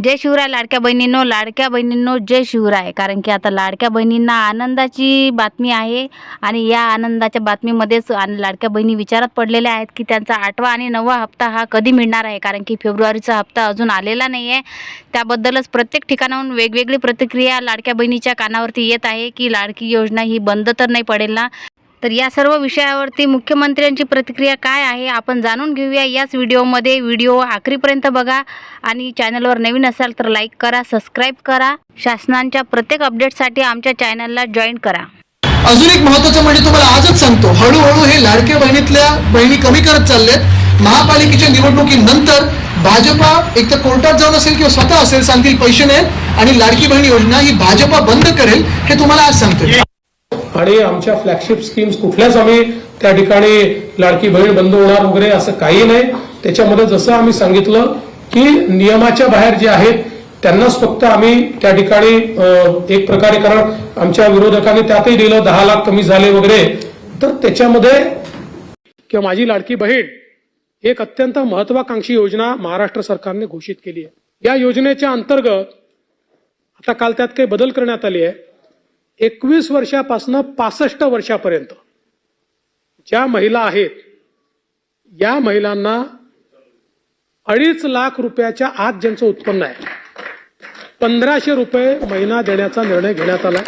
जय शिवराय लाडक्या बहिणींनो लाडक्या बहिणींनो जय शिवराय. कारण की आता लाडक्या बहिणींना आनंदाची बातमी आहे आणि या आनंदाच्या बातमीमध्येच आणि लाडक्या बहिणी विचारात पडलेल्या आहेत की त्यांचा आठवा आणि नववा हप्ता हा कधी मिळणार आहे? कारण की फेब्रुवारीचा हप्ता अजून आलेला नाही आहे त्याबद्दलच प्रत्येक ठिकाणाहून वेगवेगळी प्रतिक्रिया लाडक्या बहिणीच्या कानावरती येत आहे की लाडकी योजना ही बंद तर नाही पडेल ना? तर या सर्व विषयावरती मुख्यमंत्र्यांची प्रतिक्रिया काय आहे आपण जाणून घेऊया. याच व्हिडिओमध्ये व्हिडिओ आखरीपर्यंत बघा आणि चॅनलवर नवीन असाल तर लाईक करा सबस्क्राईब करा. शासनांच्या प्रत्येक अपडेटसाठी आमच्या चॅनलला जॉईन करा. अजून एक महत्वाचं म्हणजे तुम्हाला आजच सांगतो. हळूहळू हे लाडक्या बहिणीतल्या बहिणी कमी करत चाललेत. महापालिकेच्या निवडणुकीनंतर भाजपा एक तर कोर्टात जाऊन असेल किंवा स्वतः असेल सांगतील पैसे नाहीत. आणि लाडकी बहीण योजना ही भाजपा बंद करेल हे तुम्हाला आज सांगतो आणि आमच्या फ्लॅगशिप स्कीम्स कुठल्याच आम्ही त्या ठिकाणी लाडकी बहीण बंद होणार वगैरे असं काही नाही. त्याच्यामध्ये जसं आम्ही सांगितलं की नियमाच्या बाहेर जे आहेत त्यांनाच फक्त आम्ही त्या ठिकाणी एक प्रकारे कारण आमच्या विरोधकांनी त्यातही दिलं दहा लाख कमी झाले वगैरे. तर त्याच्यामध्ये किंवा माझी लाडकी बहीण एक अत्यंत महत्वाकांक्षी योजना महाराष्ट्र सरकारने घोषित केली आहे. या योजनेच्या अंतर्गत आता काल त्यात काही बदल करण्यात आले आहे एकवीस वर्षापासून पासष्ट वर्षापर्यंत ज्या महिला आहेत या महिलांना अडीच लाख रुपयाच्या आत ज्यांचं उत्पन्न आहे पंधराशे रुपये महिना देण्याचा निर्णय घेण्यात आला.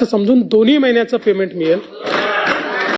तर समजून दोन्ही महिन्याचं पेमेंट मिळेल.